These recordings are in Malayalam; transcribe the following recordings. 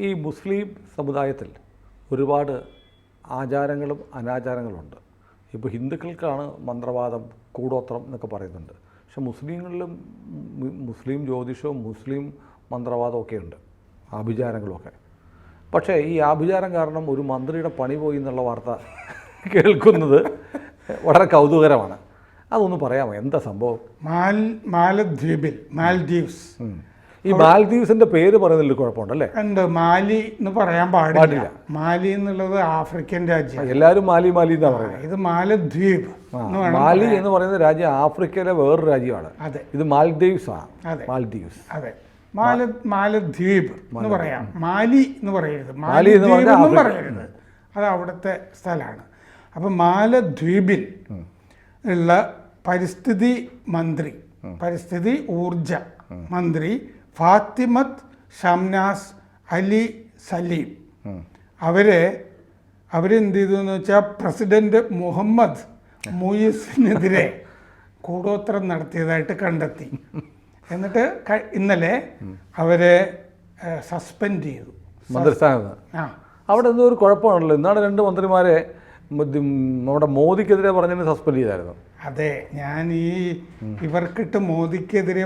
ഈ മുസ്ലിം സമുദായത്തിൽ ഒരുപാട് ആചാരങ്ങളും അനാചാരങ്ങളുണ്ട്. ഇപ്പോൾ ഹിന്ദുക്കൾക്കാണ് മന്ത്രവാദം കൂടോത്രം എന്നൊക്കെ പറയുന്നുണ്ട്. പക്ഷെ മുസ്ലിങ്ങളിലും മുസ്ലിം ജ്യോതിഷവും മുസ്ലിം മന്ത്രവാദവും ഒക്കെ ഉണ്ട്. ആഭിചാരങ്ങളൊക്കെ. പക്ഷേ ഈ ആഭിചാരം കാരണം ഒരു മന്ത്രിയുടെ പണി പോയി എന്നുള്ള വാർത്ത കേൾക്കുന്നത് വളരെ കൗതുകരമാണ്. അതൊന്ന് പറയാമോ? എന്താ സംഭവം? മാൽ മാലദ്വീപിൽ മാൽദ്വീപ്സ്. ഈ മാൽദീവ്സിന്റെ പേര് പറയുന്നതിൽ കുഴപ്പമുണ്ടല്ലേ? ഉണ്ട് മാലി എന്ന് പറയാൻ പാടില്ല. മാലി എന്നുള്ളത് ആഫ്രിക്കൻ രാജ്യം. എല്ലാവരും മാലി മാലി എന്നാ പറയുന്നത് ഇത് മാലദ്വീപ് മാലി എന്ന് പറയുന്ന രാജ്യം ആഫ്രിക്കയിലെ വേറൊരു രാജ്യമാണ്. അതെ. ഇത് മാൽദീവ്സ്. ആണ്. മാൽദീവ്സ്. അതെ. മാല മാലദ്വീപ് എന്ന് പറയാം. മാലി എന്ന് പറയരുത്. മാലി എന്ന്. പറയരുത്. അത് അവിടുത്തെ സ്ഥലമാണ്. അപ്പം മാലദ്വീപിൽ ഉള്ള പരിസ്ഥിതി മന്ത്രി പരിസ്ഥിതി ഊർജ മന്ത്രി ഫാത്തിമത്ത് ഷംനാസ് അലി സലീം. അവരെ അവരെന്ത് ചെയ്തു എന്ന് വെച്ചാൽ പ്രസിഡന്റ് മുഹമ്മദ് മുയിസിനെതിരെ കൂടോത്രം നടത്തിയതായിട്ട് കണ്ടെത്തി. എന്നിട്ട് ഇന്നലെ അവരെ സസ്പെൻഡ് ചെയ്തു. മന്ത്രിസ്ഥാനത്ത് ആ. അവിടെ എന്തോ ഒരു കുഴപ്പമാണല്ലോ. ഇന്നാണ് രണ്ട് മന്ത്രിമാരെ നമ്മുടെ മോദിക്കെതിരെ പറഞ്ഞതിന് സസ്പെൻഡ് ചെയ്തായിരുന്നു. അതെ ഞാൻ ഈ ഇവർക്കിട്ട് മോദിക്കെതിരെ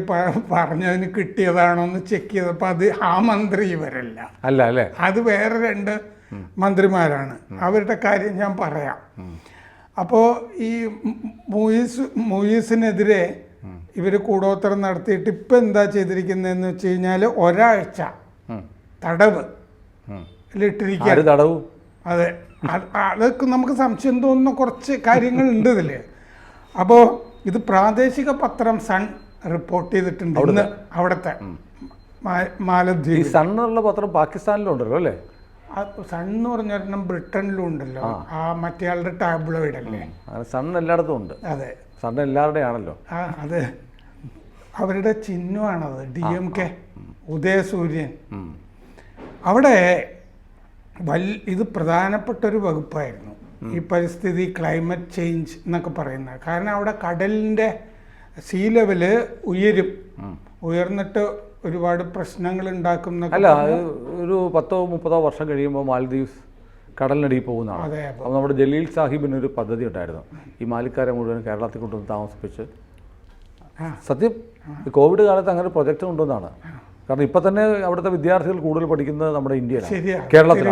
പറഞ്ഞതിന് കിട്ടിയതാണോ എന്ന് ചെക്ക് ചെയ്തപ്പോൾ അത് ആ മന്ത്രി ഇവരല്ല. അല്ല അല്ലേ? അത് വേറെ രണ്ട് മന്ത്രിമാരാണ്. അവരുടെ കാര്യം ഞാൻ പറയാം. അപ്പോൾ ഈ മൂയിസ് മൂയിസിനെതിരെ ഇവർ കൂടോത്രം നടത്തിയിട്ട് ഇപ്പം എന്താ ചെയ്തിരിക്കുന്നതെന്ന് വെച്ച് കഴിഞ്ഞാൽ ഒരാഴ്ച തടവ് ഉം. ിട്ടിരിക്കുക ആര് അതെ അതൊക്കെ നമുക്ക് സംശയം തോന്നുന്ന കുറച്ച് കാര്യങ്ങൾ ഉണ്ട് ഇതിൽ അപ്പോൾ ഇത് പ്രാദേശിക പത്രം സൺ റിപ്പോർട്ട് ചെയ്തിട്ടുണ്ട് ഇന്ന് അവിടുത്തെ. മാലദ്വീപ് സൺ എന്നുള്ള പത്രം പാകിസ്ഥാനിലുണ്ടല്ലോ അല്ലേ? സൺ എന്ന് പറഞ്ഞാൽ ബ്രിട്ടനിലും ഉണ്ടല്ലോ. ആ. മറ്റേയാളുടെ ടാബ്ലോയിഡ് അല്ലേ? സൺ എല്ലായിടത്തും ഉണ്ട്. അതെ. സൺ എല്ലാവരുടെയും ആണല്ലോ. ആ അതെ. അവരുടെ ചിഹ്നമാണത് ഡി എം കെ ഉദയസൂര്യൻ. അവിടെ വൽ ഇത് പ്രധാനപ്പെട്ട ഒരു വകുപ്പായിരുന്നു. ഈ പരിസ്ഥിതി ക്ലൈമറ്റ് ചേഞ്ച് എന്നൊക്കെ പറയുന്നത്. കാരണം അവിടെ കടലിന്റെ സീ ലെവൽ ഉയരും. ഉയർന്നിട്ട് ഒരുപാട് പ്രശ്നങ്ങൾ ഉണ്ടാക്കും അല്ല ഒരു പത്തോ മുപ്പതോ വർഷം കഴിയുമ്പോൾ മാലദ്വീപ്സ് കടലിനടിയിൽ പോകുന്നതാണ്. അപ്പോൾ നമ്മുടെ ജലീൽ സാഹിബിന് ഒരു പദ്ധതി ഉണ്ടായിരുന്നു. ഈ മാലിക്കാരെ മുഴുവൻ കേരളത്തിൽ കൊണ്ടുവന്ന് താമസിപ്പിച്ച്. സത്യം ഈ കോവിഡ് കാലത്ത് അങ്ങനെ പ്രൊജക്റ്റ് കൊണ്ടുവന്നാണ് കാരണം ഇപ്പം തന്നെ അവിടുത്തെ വിദ്യാർത്ഥികൾ കൂടുതൽ പഠിക്കുന്നത് നമ്മുടെ ഇന്ത്യയിലാണ്. കേരളത്തിൽ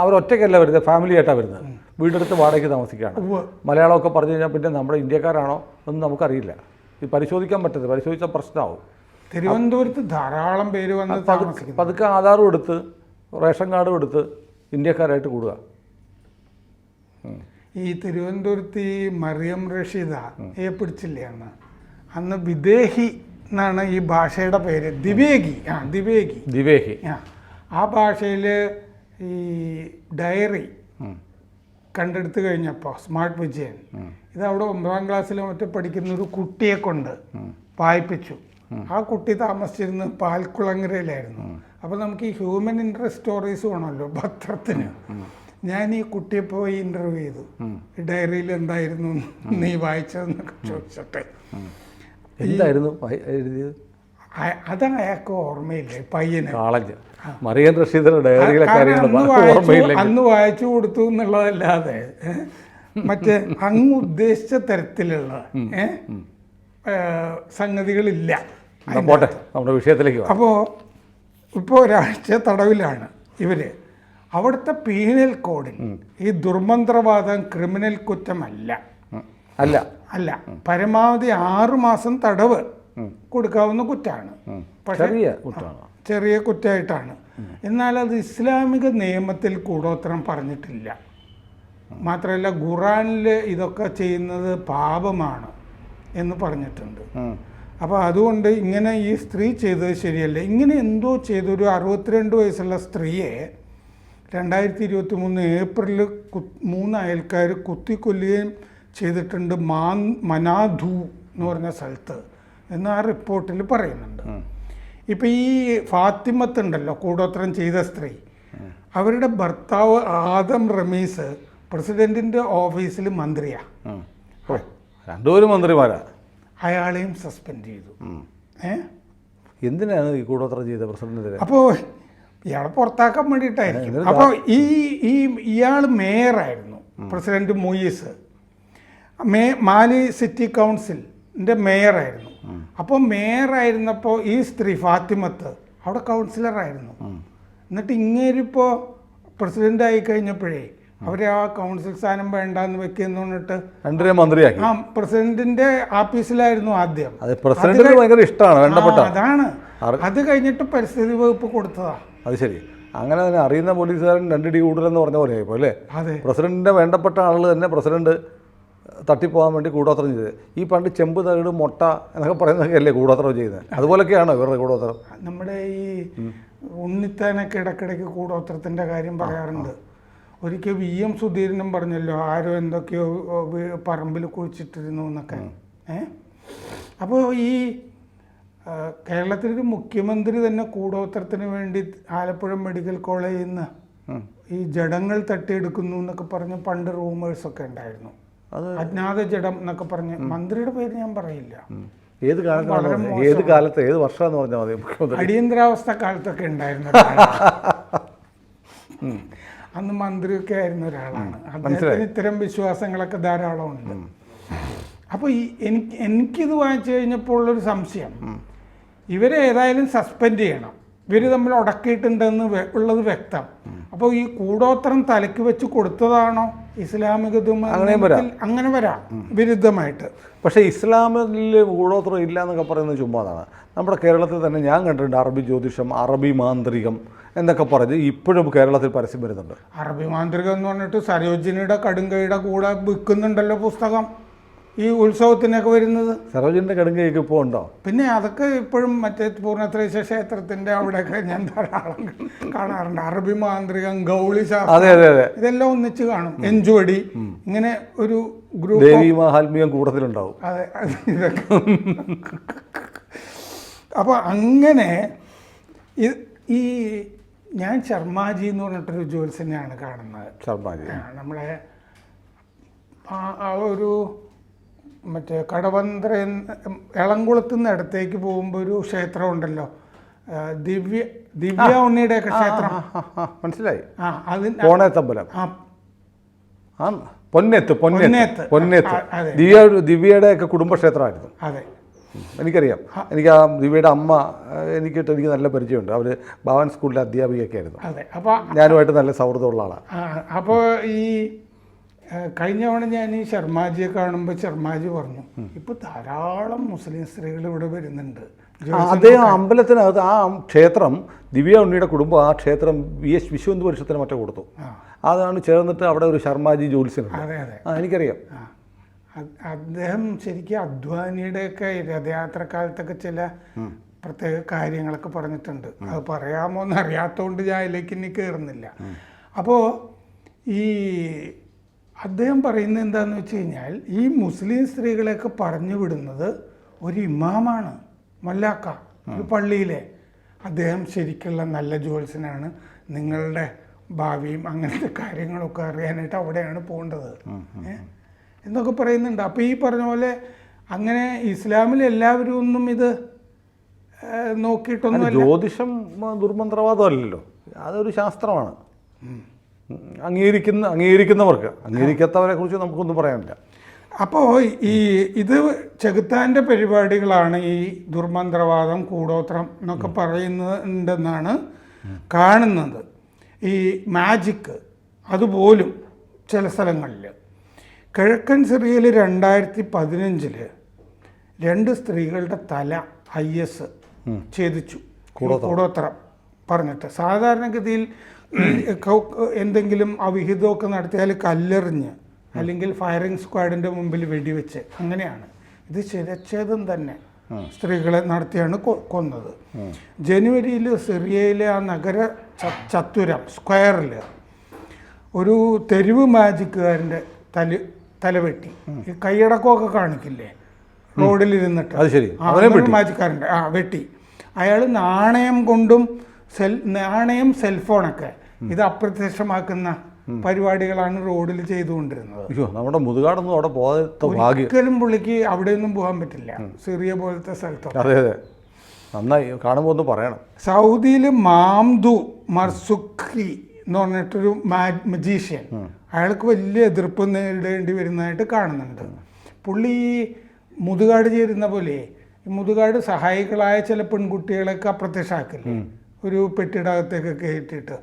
അവർ ഒറ്റയ്ക്കല്ല വരുന്നത് ഫാമിലി ആയിട്ടാണ് വരുന്നത്. വീടെടുത്ത് വാടകയ്ക്ക് താമസിക്കുകയാണ്. മലയാളമൊക്കെ പറഞ്ഞു കഴിഞ്ഞാൽ പിന്നെ നമ്മുടെ ഇന്ത്യക്കാരാണോ എന്ന് നമുക്കറിയില്ല. ഇത് പരിശോധിക്കാൻ പറ്റത്തില്ല. പരിശോധിച്ച പ്രശ്നമാവും തിരുവനന്തപുരത്ത് ധാരാളം പേര് വന്ന് പതുക്കെ ആധാറും എടുത്ത് റേഷൻ കാർഡും എടുത്ത് ഇന്ത്യക്കാരായിട്ട് കൂടുക. ഈ തിരുവനന്തപുരത്ത് ഈ മറിയം റഷീദ ഏ പിടിച്ചില്ലേ അന്ന്? അന്ന് വിദേഹി എന്നാണ് ഈ ഭാഷയുടെ പേര്. ദിവേഗി ആ ദിവേഗി ദിവേഹി ആ ആ ഭാഷയിൽ ഈ ഡയറി കണ്ടെടുത്തു കഴിഞ്ഞപ്പോൾ സ്മാർട്ട് വിജയൻ ഇത് അവിടെ ഒമ്പതാം ക്ലാസ്സിൽ മറ്റു പഠിക്കുന്ന ഒരു കുട്ടിയെ കൊണ്ട് വായിപ്പിച്ചു. ആ കുട്ടി താമസിച്ചിരുന്നത് പാൽക്കുളങ്ങരയിലായിരുന്നു. അപ്പോൾ നമുക്ക് ഈ ഹ്യൂമൻ ഇൻട്രസ്റ്റ് സ്റ്റോറീസ് വേണമല്ലോ പത്രത്തിന്. ഞാൻ ഈ കുട്ടിയെ പോയി ഇന്റർവ്യൂ ചെയ്തു. ഡയറിയിൽ എന്തായിരുന്നു നീ വായിച്ചതെന്നൊക്കെ ചോദിച്ചിട്ട് എന്തായിരുന്നു എഴുതിയത്? അത് അയാൾക്ക് ഓർമ്മയില്ലേ പയ്യന്. കാളഞ്ച് മറിയൻ റഷീദിന്റെ ഡയറിയിലെ കാരണം കാര്യങ്ങൾ അന്ന് വായിച്ചു കൊടുത്തു എന്നുള്ളതല്ലാതെ മറ്റേ അങ്ങ് ഉദ്ദേശിച്ച തരത്തിലുള്ള സംഗതികളില്ല പോട്ടെ നമ്മുടെ വിഷയത്തിലേക്ക് അപ്പോൾ ഇപ്പോൾ ഒരാഴ്ച തടവിലാണ് ഇവർ. അവിടുത്തെ പീനൽ കോഡിൽ ഈ ദുർമന്ത്രവാദം ക്രിമിനൽ കുറ്റമല്ല. അല്ല. അല്ല. പരമാവധി ആറു മാസം തടവ് കൊടുക്കാവുന്ന കുറ്റാണ്. പക്ഷേ ചെറിയ കുറ്റമാണ് ചെറിയ കുറ്റമായിട്ടാണ് എന്നാൽ അത് ഇസ്ലാമിക നിയമത്തിൽ കൂടോത്രം പറഞ്ഞിട്ടില്ല. മാത്രമല്ല ഖുറാനിൽ ഇതൊക്കെ ചെയ്യുന്നത് പാപമാണ് എന്ന് പറഞ്ഞിട്ടുണ്ട്. അപ്പോൾ അതുകൊണ്ട് ഇങ്ങനെ ഈ സ്ത്രീ ചെയ്തത് ശരിയല്ല. ഇങ്ങനെ എന്തോ ചെയ്തൊരു അറുപത്തിരണ്ട് വയസ്സുള്ള സ്ത്രീയെ രണ്ടായിരത്തി ഇരുപത്തി മൂന്ന് ഏപ്രിലിൽ കു മൂന്ന് അയൽക്കാർ കുത്തിക്കൊല്ലുകയും ചെയ്തിട്ടുണ്ട് മാൻ മനാധു എന്ന് പറഞ്ഞ സ്ഥലത്ത് എന്ന് ആ റിപ്പോർട്ടിൽ പറയുന്നുണ്ട്. ഇപ്പം ഈ ഫാത്തിമത്ത് ഉണ്ടല്ലോ കൂടോത്രം ചെയ്ത സ്ത്രീ. അവരുടെ ഭർത്താവ് ആദം റമീസ് പ്രസിഡന്റിന്റെ ഓഫീസിൽ മന്ത്രിയാ. രണ്ടുപേരും മന്ത്രിമാരാ. അയാളെയും സസ്പെൻഡ് ചെയ്തു. ഏ? എന്തിനാണ് ഈ കൂടോത്രം ചെയ്ത പ്രസിഡന്റ് അപ്പോ ഇയാളെ പുറത്താക്കാൻ വേണ്ടിയിട്ടായിരിക്കും. അപ്പോൾ ഈ ഈ ഇയാൾ മേയറായിരുന്നു പ്രസിഡന്റ് മൊയ്യസ് മേ മാലി സിറ്റി കൗൺസിലിന്റെ മേയറായിരുന്നു. അപ്പോൾ മേയറായിരുന്നപ്പോൾ ഈ സ്ത്രീ ഫാത്തിമത്ത് അവിടെ കൗൺസിലറായിരുന്നു. എന്നിട്ട് ഇങ്ങേരിപ്പോൾ പ്രസിഡന്റ് ആയി കഴിഞ്ഞപ്പോഴേ അവരെ ആ കൗൺസിൽ സ്ഥാനം വേണ്ടെന്ന് വെക്കുന്നു പറഞ്ഞിട്ട് മന്ത്രിയാക്കി. ആ പ്രസിഡന്റിന്റെ ആഫീസിലായിരുന്നു ആദ്യം. അത് പ്രസിഡന്റിന് ഭയങ്കര ഇഷ്ടമാണ് വേണ്ടപ്പെട്ട അതാണ്. അത് കഴിഞ്ഞിട്ട് പരിസ്ഥിതി വകുപ്പ് കൊടുത്തതാ. അത് ശരി. അങ്ങനെ തന്നെ അറിയുന്ന പോലീസുകാരൻ രണ്ടടി കൂടുതലെന്ന് പറഞ്ഞ പോലെ അല്ലേ? പ്രസിഡന്റിന്റെ വേണ്ടപ്പെട്ട ആളുകൾ തന്നെ പ്രസിഡന്റ് തട്ടിപ്പോകാൻ വേണ്ടി കൂടോത്രം ചെയ്തത്. ഈ പണ്ട് ചെമ്പ് തകിട് മുട്ട എന്നൊക്കെ പറയുന്നതൊക്കെ അല്ലേ കൂടോത്രം ചെയ്യുന്നത് അതുപോലൊക്കെയാണ് ഇവരുടെ കൂടോത്രം? നമ്മുടെ ഈ ഉണ്ണിത്താനൊക്കെ ഇടയ്ക്കിടയ്ക്ക് കൂടോത്രത്തിന്റെ കാര്യം പറയാറുണ്ട്. ഒരിക്കൽ വി. എം. സുധീരനും പറഞ്ഞല്ലോ ആരോ എന്തൊക്കെയോ പറമ്പിൽ കുഴിച്ചിട്ടിരുന്നു എന്നൊക്കെ. ഏ? അപ്പോൾ ഈ കേരളത്തിലൊരു മുഖ്യമന്ത്രി തന്നെ കൂടോത്രത്തിന് വേണ്ടി ആലപ്പുഴ മെഡിക്കൽ കോളേജിൽ നിന്ന് ഈ ജഡങ്ങൾ തട്ടിയെടുക്കുന്നു എന്നൊക്കെ പറഞ്ഞ് പണ്ട് റൂമേഴ്സൊക്കെ ഉണ്ടായിരുന്നു. അജ്ഞാത ജഡം എന്നൊക്കെ പറഞ്ഞ് മന്ത്രിയുടെ പേര് ഞാൻ പറയില്ല. ഏത് കാലത്താണ് ഏത് കാലത്ത്? ഏത് വർഷം പറഞ്ഞാൽ മതി മുഖ്യമന്ത്രി. അടിയന്തരാവസ്ഥ കാലത്തൊക്കെ ഉണ്ടായിരുന്ന. അന്ന് മന്ത്രിയൊക്കെ ആയിരുന്ന ഒരാളാണ്. അദ്ദേഹത്തിന് ഇത്തരം വിശ്വാസങ്ങളൊക്കെ ധാരാളം ഉണ്ട് അപ്പോൾ ഈ എനിക്ക് എനിക്കിത് വായിച്ചു കഴിഞ്ഞപ്പോൾ ഉള്ളൊരു സംശയം. ഇവരെ ഏതായാലും സസ്പെൻഡ് ചെയ്യണം. ഇവർ തമ്മിൽ ഉടക്കിയിട്ടുണ്ടെന്ന് ഉള്ളത് വ്യക്തം. അപ്പോൾ ഈ കൂടോത്രം തലയ്ക്ക് വെച്ച് കൊടുത്തതാണോ? ഇസ്ലാമിക. അങ്ങനെ വരാം. വിരുദ്ധമായിട്ട്. പക്ഷേ ഇസ്ലാമിൽ ഗൂഢോത്രം ഇല്ല എന്നൊക്കെ പറയുന്നത് ചുമ്മാതാണ് നമ്മുടെ കേരളത്തിൽ തന്നെ ഞാൻ കണ്ടിട്ടുണ്ട് അറബി ജ്യോതിഷം അറബി മാന്ത്രികം എന്നൊക്കെ പറഞ്ഞ് ഇപ്പോഴും കേരളത്തിൽ പരസ്യം വരുന്നുണ്ട്. അറബി മാന്ത്രികം എന്ന് പറഞ്ഞിട്ട് സരോജിനിയുടെ കടുങ്കയുടെ കൂടെ വിൽക്കുന്നുണ്ടല്ലോ പുസ്തകം. ഈ ഉത്സവത്തിനൊക്കെ വരുന്നത്? സരോജിന്റെ കടുങ്കയൊക്കെ ഇപ്പോൾ ഉണ്ടോ? പിന്നെ അതൊക്കെ ഇപ്പോഴും മറ്റേ പൂർണത്രേശ ക്ഷേത്രത്തിന്റെ അവിടെയൊക്കെ ഞാൻ ധാരാളം കാണാറുണ്ട്. അറബി മാന്ത്രികം ഗൗളി ശാസ്ത്രം അതെ അതെ അതെ. ഇതെല്ലാം ഒന്നിച്ച് കാണും. എഞ്ചുവടി ഇങ്ങനെ ഒരു ഗ്രൂപ്പ് ദേവി മഹാത്മ്യം കൂട്ടത്തിലുണ്ടാവും അതെ ഇതൊക്കെ. അപ്പോൾ അങ്ങനെ ഈ ഞാൻ ശർമാജി എന്ന് പറഞ്ഞിട്ടൊരു ജ്യോത്സ്യനെയാണ് കാണുന്നത്. ശർമാജി. നമ്മളെ ആ ഒരു മറ്റേ കടവന്ത്ര എളംകുളത്തു നിന്ന് ഇടത്തേക്ക് പോകുമ്പോൾ ഒരു ക്ഷേത്രം ഉണ്ടല്ലോ ദിവ്യ ദിവ്യ ദിവ്യ ഉണ്ണിയുടെയൊക്കെ ക്ഷേത്രം. മനസ്സിലായി. ആ അതിന് കോണേത്തമ്പലം. ആ. പൊന്നെത്ത് പൊന്നെത്ത് പൊന്നെത്ത്. ദിവ്യ ദിവ്യയുടെ ഒക്കെ കുടുംബക്ഷേത്രമായിരുന്നു. അതെ. എനിക്കറിയാം. എനിക്ക് ആ ദിവ്യയുടെ അമ്മ എനിക്കിട്ട് എനിക്ക് നല്ല പരിചയമുണ്ട്. അവർ ഭവൻ സ്കൂളിലെ അധ്യാപികയൊക്കെ ആയിരുന്നു. അതെ. അപ്പോൾ ഞാനുമായിട്ട് നല്ല സൗഹൃദമുള്ള ആളാണ്. അപ്പോൾ ഈ കഴിഞ്ഞ തവണ ഞാൻ ഈ ശർമാജിയെ കാണുമ്പോൾ ശർമാജി പറഞ്ഞു ഇപ്പൊ ധാരാളം മുസ്ലിം സ്ത്രീകൾ ഇവിടെ വരുന്നുണ്ട്. അതേ അമ്പലത്തിനകത്ത് ആ ക്ഷേത്രം ദിവ്യ ഉണ്ണിയുടെ കുടുംബം ആ ക്ഷേത്രം വി എസ് വിശ്വന്ത് പരിഷത്തിന് മറ്റേ കൊടുത്തു. അതാണ് ചേർന്നിട്ട് അവിടെ ഒരു ശർമാജി അതെ ആ എനിക്കറിയാം. അദ്ദേഹം ശരിക്കും അദ്വാനിയുടെയൊക്കെ രഥയാത്ര കാലത്തൊക്കെ ചില പ്രത്യേക കാര്യങ്ങളൊക്കെ പറഞ്ഞിട്ടുണ്ട്. അത് പറയാമോ എന്ന് അറിയാത്തതുകൊണ്ട് ഞാൻ അതിലേക്ക് ഇനി കയറുന്നില്ല അപ്പോൾ ഈ അദ്ദേഹം പറയുന്നത് എന്താണെന്ന് വെച്ച് കഴിഞ്ഞാൽ ഈ മുസ്ലിം സ്ത്രീകളെയൊക്കെ പറഞ്ഞു വിടുന്നത് ഒരു ഇമാമാണ് മല്ലാക്ക ഒരു പള്ളിയിലെ. അദ്ദേഹം ശരിക്കുള്ള നല്ല ജോത്സ്യനാണ്. നിങ്ങളുടെ ഭാവിയും അങ്ങനത്തെ കാര്യങ്ങളൊക്കെ അറിയാനായിട്ട് അവിടെയാണ് പോകേണ്ടത്. എന്നൊക്കെ പറയുന്നുണ്ട്. അപ്പോൾ ഈ പറഞ്ഞ പോലെ അങ്ങനെ ഇസ്ലാമിൽ എല്ലാവരും ഒന്നും ഇത് നോക്കിയിട്ടൊന്നും ജ്യോതിഷം ദുർമന്ത്രവാദമല്ലല്ലോ. ദുർമന്ത്രവാദം അതൊരു ശാസ്ത്രമാണ്. അംഗീകരിക്കുന്ന അംഗീകരിക്കുന്നവർക്ക് അംഗീകരിക്കാത്തവരെ കുറിച്ച് നമുക്കൊന്നും പറയാനില്ല. അപ്പോൾ ഈ ഇത് ചെകുത്താന്റെ പരിപാടികളാണ് ഈ ദുർമന്ത്രവാദം കൂടോത്രം എന്നൊക്കെ പറയുന്നുണ്ടെന്നാണ് കാണുന്നത്. ഈ മാജിക്ക് അതുപോലും ചില സ്ഥലങ്ങളിൽ. കിഴക്കൻ സിറിയയിൽ രണ്ടായിരത്തി പതിനഞ്ചിൽ രണ്ട് സ്ത്രീകളുടെ തല ഐ എസ് ഛേദിച്ചു. കൂടോത്രം പറഞ്ഞിട്ട് സാധാരണഗതിയിൽ എന്തെങ്കിലും അവിഹിതമൊക്കെ നടത്തിയാൽ കല്ലെറിഞ്ഞ് അല്ലെങ്കിൽ ഫയറിംഗ് സ്ക്വാഡിന്റെ മുമ്പിൽ വെടിവെച്ച് അങ്ങനെയാണ്. ഇത് ശിരച്ഛേദം തന്നെ സ്ത്രീകളെ നടത്തിയാണ് കൊന്നത്. ജനുവരിയിൽ സിറിയയിലെ ആ നഗര ചത്തുരം സ്ക്വയറിൽ ഒരു തെരുവ് മാജിക്കുകാരന്റെ തല തലവെട്ടി. ഈ കൈയടക്കമൊക്കെ കാണിക്കില്ലേ? ആ, അങ്ങനെ ആ വെട്ടി. അയാൾ നാണയം കൊണ്ടും സെൽ നാണയം സെൽഫോണൊക്കെ ഇത് അപ്രത്യക്ഷമാക്കുന്ന പരിപാടികളാണ് റോഡിൽ ചെയ്തുകൊണ്ടിരുന്നത്. അയ്യോ നമ്മുടെ മുതുകാടൊന്നും അവിടെ പോകാത്ത ഒരിക്കലും പുള്ളിക്ക് അവിടെയൊന്നും പോകാൻ പറ്റില്ല. സിറിയ പോലത്തെ സ്ഥലത്തൊക്കെ. അതെ അതെ. നന്നായി കാണുമ്പോൾ ഒന്ന് പറയണം. സൗദിയിൽ മാംദു മർസുഖി എന്ന് പറഞ്ഞിട്ടൊരു മജീഷ്യൻ അയാൾക്ക് വലിയ എതിർപ്പ് നേരിടേണ്ടി വരുന്നതായിട്ട് കാണുന്നുണ്ട്. പുള്ളി ഈ മുതുകാട് ചേരുന്ന പോലെ മുതുകാട് സഹായികളായ ചില പെൺകുട്ടികളൊക്കെ അപ്രത്യക്ഷമാക്കില്ലേ? ഒരു പെട്ടിടകത്തേക്ക് കയറ്റിയിട്ട്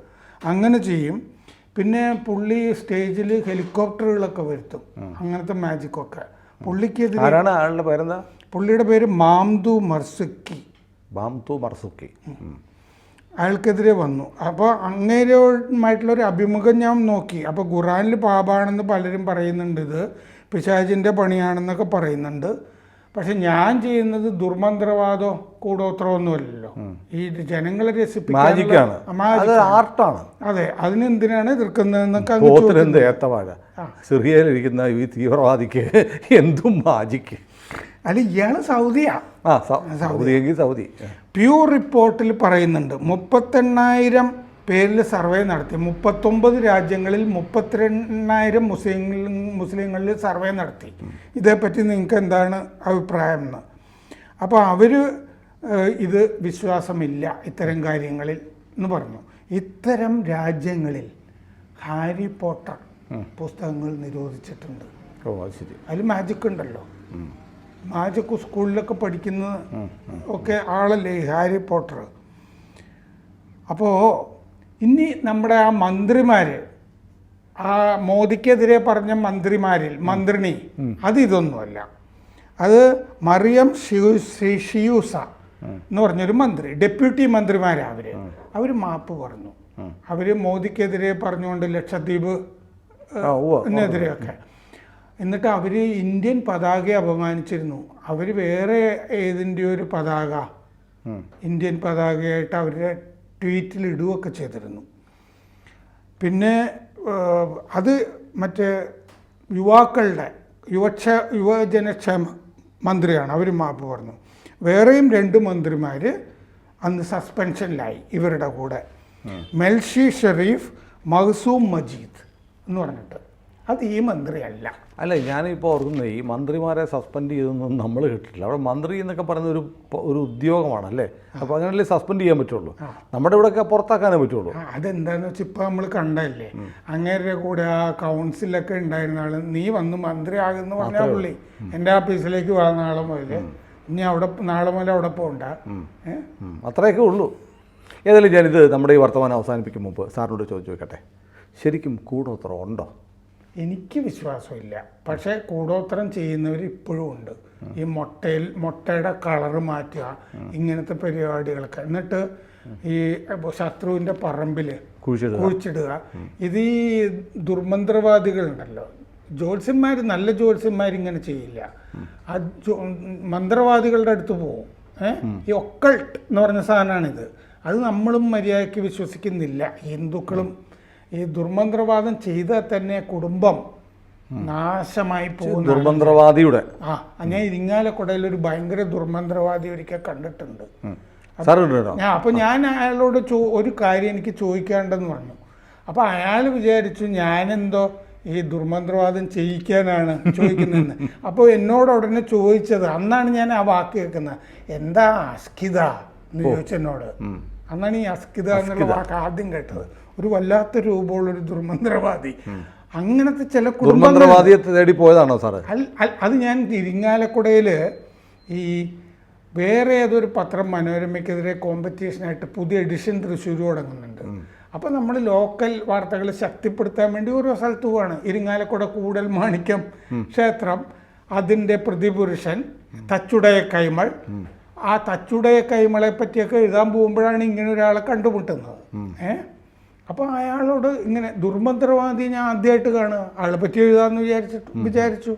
അങ്ങനെ ചെയ്യും. പിന്നെ പുള്ളി സ്റ്റേജിൽ ഹെലികോപ്റ്ററുകളൊക്കെ വരുത്തും. അങ്ങനത്തെ മാജിക്കൊക്കെ. പുള്ളിക്കെതിരെ ആരാണ്? ആളുടെ പേരെന്താ? പുള്ളിയുടെ പേര് മാംതു മർസുക്കി. മാംതു മർസുക്കി. അയാൾക്കെതിരെ വന്നു. അപ്പോൾ അങ്ങേരുമായിട്ടുള്ള ഒരു അഭിമുഖം ഞാൻ നോക്കി. അപ്പോൾ ഖുറാനിൽ പാപാണെന്ന് പലരും പറയുന്നുണ്ട് ഇത്. പിശാചിന്റെ പണിയാണെന്നൊക്കെ പറയുന്നുണ്ട്. പക്ഷെ ഞാൻ ചെയ്യുന്നത് ദുർമന്ത്രവാദോ കൂടോത്രോ ഒന്നുമല്ലല്ലോ ഈ ജനങ്ങളെ രസിപ്പിക്കാണ് ആർട്ടാണ്. അതെ അതിനെന്തിനാണ് എതിർക്കുന്നതെന്നൊക്കെ എന്ത് ഏത്തവാഴ സിറിയയിലിരിക്കുന്ന ഈ തീവ്രവാദിക്ക് എന്തും മാജിക്ക്? അല്ല ഇയാൾ സൗദിയാ. ആ സൗ- സൗദിയെങ്കിൽ സൗദി പ്യൂർ റിപ്പോർട്ടിൽ പറയുന്നുണ്ട് മുപ്പത്തെണ്ണായിരം പേരിൽ സർവേ നടത്തി. മുപ്പത്തൊമ്പത് രാജ്യങ്ങളിൽ മുപ്പത്തിരണ്ടായിരം മുസ്ലിങ്ങൾ മുസ്ലിങ്ങളിൽ സർവേ നടത്തി. ഇതേപ്പറ്റി നിങ്ങൾക്ക് എന്താണ് അഭിപ്രായം എന്ന് അപ്പോൾ അവർ ഇത് വിശ്വാസമില്ല ഇത്തരം കാര്യങ്ങളിൽ എന്ന് പറഞ്ഞു. ഇത്തരം രാജ്യങ്ങളിൽ ഹാരി പോട്ടർ പുസ്തകങ്ങൾ നിരോധിച്ചിട്ടുണ്ട്. ഓ ശരി. അതിൽ മാജിക് ഉണ്ടല്ലോ. മാജിക് സ്കൂളിലൊക്കെ പഠിക്കുന്ന ഒക്കെ ആളല്ലേ ഈ ഹാരി പോട്ടർ? അപ്പോൾ ഇനി നമ്മുടെ ആ മന്ത്രിമാർ ആ മോദിക്കെതിരെ പറഞ്ഞ മന്ത്രിമാരിൽ മന്ത്രിണി അത് ഇതൊന്നുമല്ല. അത് മറിയം ഷിയു ഷിയൂസ എന്ന് പറഞ്ഞൊരു മന്ത്രി ഡെപ്യൂട്ടി മന്ത്രിമാരാണ് അവർ. അവർ മാപ്പ് പറഞ്ഞു. അവർ മോദിക്കെതിരെ പറഞ്ഞുകൊണ്ട് ലക്ഷദ്വീപ് എതിരെയൊക്കെ എന്നിട്ട് അവർ ഇന്ത്യൻ പതാകയെ അപമാനിച്ചിരുന്നു. അവർ വേറെ ഏതിന്റെ ഒരു പതാക ഇന്ത്യൻ പതാകയായിട്ട് അവരുടെ ട്വീറ്റിൽ ഇടുകയൊക്കെ ചെയ്തിരുന്നു. പിന്നെ അത് മറ്റേ യുവാക്കളുടെ യുവക്ഷ യുവജനക്ഷേമ മന്ത്രിയാണ്. അവർ മാപ്പ് പറഞ്ഞു. വേറെയും രണ്ട് മന്ത്രിമാർ അന്ന് സസ്പെൻഷനിലായി ഇവരുടെ കൂടെ. മെൽഷി ഷെറീഫ് മഹസൂം മജീദ് എന്ന് പറഞ്ഞിട്ട്. അത് ഈ മന്ത്രിയല്ല. അല്ല ഞാനിപ്പോൾ ഓർക്കുന്നത് ഈ മന്ത്രിമാരെ സസ്പെൻഡ് ചെയ്തൊന്നും നമ്മൾ കേട്ടിട്ടില്ല. അവിടെ മന്ത്രി എന്നൊക്കെ പറയുന്ന ഒരു ഒരു ഉദ്യോഗമാണ് അല്ലേ അപ്പോൾ അങ്ങനെയല്ലേ സസ്പെൻഡ് ചെയ്യാൻ പറ്റുള്ളൂ? നമ്മുടെ ഇവിടെയൊക്കെ പുറത്താക്കാനേ പറ്റുള്ളൂ. അതെന്താന്ന് വെച്ചാൽ ഇപ്പം നമ്മൾ കണ്ടല്ലേ അങ്ങേരുടെ കൂടെ ആ കൗൺസിലൊക്കെ ഉണ്ടായിരുന്ന ആൾ നീ വന്ന് മന്ത്രിയാകുന്ന പറഞ്ഞാൽ പുള്ളി. എന്റെ ഓഫീസിലേക്ക് വാ നാളെ മുതൽ ഇനി അവിടെ നാളെ മുതൽ അവിടെ പോകണ്ട അത്രയൊക്കെ ഉള്ളൂ. ഏതായാലും ഞാനിത് നമ്മുടെ ഈ വർത്തമാനം അവസാനിപ്പിക്കും മുമ്പ്. സാറിനോട് ചോദിച്ചു വെക്കട്ടെ ശരിക്കും കൂടോത്ര ഉണ്ടോ? എനിക്ക് വിശ്വാസമില്ല. പക്ഷേ കൂടോത്രം ചെയ്യുന്നവർ ഇപ്പോഴും ഉണ്ട്. ഈ മുട്ടയിൽ മുട്ടയുടെ കളറ് മാറ്റുക ഇങ്ങനത്തെ പരിപാടികളൊക്കെ. എന്നിട്ട് ഈ ശത്രുവിന്റെ പറമ്പിൽ കുഴിച്ചിടുക. ഇത് ഈ ദുർമന്ത്രവാദികളുണ്ടല്ലോ. ജ്യോത്സ്യന്മാർ നല്ല ജ്യോത്സ്യന്മാർ ഇങ്ങനെ ചെയ്യില്ല. ആ മന്ത്രവാദികളുടെ അടുത്ത് പോകും ഏഹ് ഈ ഒക്കൾട്ട് എന്ന് പറഞ്ഞ സാധനമാണിത് അത് നമ്മളും മര്യാദയ്ക്ക് വിശ്വസിക്കുന്നില്ല. ഹിന്ദുക്കളും ഈ ദുർമന്ത്രവാദം ചെയ്താൽ തന്നെ കുടുംബം നാശമായി പോകും ദുർമന്ത്രവാദിയുടെ. ആ ഞാൻ ഇരിങ്ങാലക്കുടയിൽ ഒരു ഭയങ്കര ദുർമന്ത്രവാദി ഒരിക്കൽ കണ്ടിട്ടുണ്ട്. അപ്പൊ ഞാൻ അപ്പോൾ ഞാൻ അയാളോട് ചോ ഒരു കാര്യം എനിക്ക് ചോദിക്കാണ്ടെന്ന് പറഞ്ഞു. അപ്പോൾ അയാൾ വിചാരിച്ചു ഞാനെന്തോ ഈ ദുർമന്ത്രവാദം ചെയ്യിക്കാനാണ് ചോദിക്കുന്നതെന്ന്. അപ്പോൾ എന്നോട് ഉടനെ ചോദിച്ചത് അന്നാണ് ഞാൻ ആ വാക്ക് കേൾക്കുന്നത്. എന്താ അസ്കിത? എന്ന് ചോദിച്ചെന്നോട് അന്നാണ് ഈ അസ്കിത എന്നുള്ള വാക്ക് ആദ്യം കേട്ടത്. ഒരു വല്ലാത്ത രൂപമുള്ള ഒരു ദുർമന്ത്രവാദി അങ്ങനത്തെ ചില കുടുംബവാദിയെ തേടി പോയതാണോ സാറ്? അത് ഞാൻ ഇരിങ്ങാലക്കുടയിൽ ഈ വേറെ ഏതൊരു പത്രം മനോരമയ്ക്കെതിരെ കോമ്പറ്റീഷനായിട്ട് പുതിയ എഡിഷൻ തൃശ്ശൂർ തുടങ്ങുന്നുണ്ട്. അപ്പോൾ നമ്മൾ ലോക്കൽ വാർത്തകൾ ശക്തിപ്പെടുത്താൻ വേണ്ടി ഓരോ സ്ഥലത്ത് പോവാണ്. ഇരിങ്ങാലക്കുട കൂടൽ മാണിക്യം ക്ഷേത്രം അതിന്റെ പ്രതിപുരുഷൻ തച്ചുടയ കൈമൾ. ആ തച്ചുടയ കൈമളെ പറ്റിയൊക്കെ എഴുതാൻ പോകുമ്പോഴാണ് ഇങ്ങനെ ഒരാളെ കണ്ടുമുട്ടുന്നത്. ഏഹ് അപ്പോൾ അയാളോട് ഇങ്ങനെ ദുർമന്ത്രവാദി ഞാൻ ആദ്യമായിട്ട് കാണുക. ആളെ പറ്റി എഴുതാമെന്ന് വിചാരിച്ചിട്ട് വിചാരിച്ചു.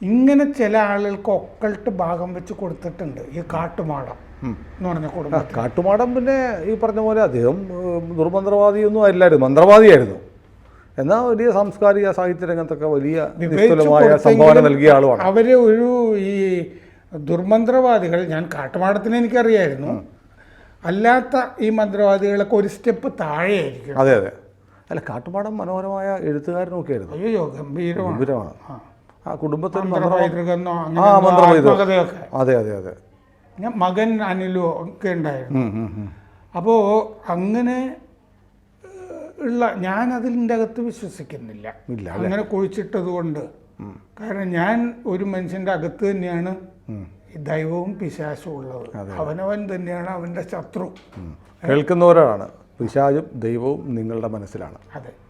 ഇങ്ങനെ ചില ആളുകൾക്ക് ഒക്കൾട്ട് ഭാഗം വെച്ച് കൊടുത്തിട്ടുണ്ട് ഈ കാട്ടുമാടം എന്ന് പറഞ്ഞ കുടുംബം കാട്ടുമാടം പിന്നെ ഈ പറഞ്ഞ പോലെ അദ്ദേഹം ദുർമന്ത്രവാദിയൊന്നും അല്ലായിരുന്നു മന്ത്രവാദിയായിരുന്നു. എന്നാൽ വലിയ സാംസ്കാരിക സാഹിത്യ രംഗത്തൊക്കെ വലിയ നിസ്തുലമായ സംഭാവന നൽകിയ ആളുമാണ്. അവർ ഒരു ഈ ദുർമന്ത്രവാദികൾ ഞാൻ കാട്ടുമാടത്തിനെ എനിക്കറിയായിരുന്നു. അല്ലാത്ത ഈ മന്ത്രവാദികളൊക്കെ ഒരു സ്റ്റെപ്പ് താഴെയായിരിക്കും അതെ അതെ. അല്ല കാട്ടുപാടം മനോഹരമായ എഴുത്തുകാരനൊക്കെ ആയിരുന്നു അയ്യോ ഗംഭീരമാണ്. ഗംഭീരമാണ്. ആ. കുടുംബത്തിൽ ആ അതെ അതെ അതെ. ഞാൻ മകൻ അനിലോ ഒക്കെ ഉണ്ടായിരുന്നു. അപ്പോ. അപ്പോൾ അങ്ങനെ ഉള്ള ഞാൻ അതിന്റെ അകത്ത് വിശ്വസിക്കുന്നില്ല. അങ്ങനെ കുഴിച്ചിട്ടത് കൊണ്ട് കാരണം ഞാൻ ഒരു മനുഷ്യന്റെ അകത്ത് തന്നെയാണ് ദൈവവും പിശാശും ഉള്ളത് അവനവൻ തന്നെയാണ് അവന്റെ ശത്രു. കേൾക്കുന്നവരാണ്. പിശാചും ദൈവവും നിങ്ങളുടെ മനസ്സിലാണ്. അതെ.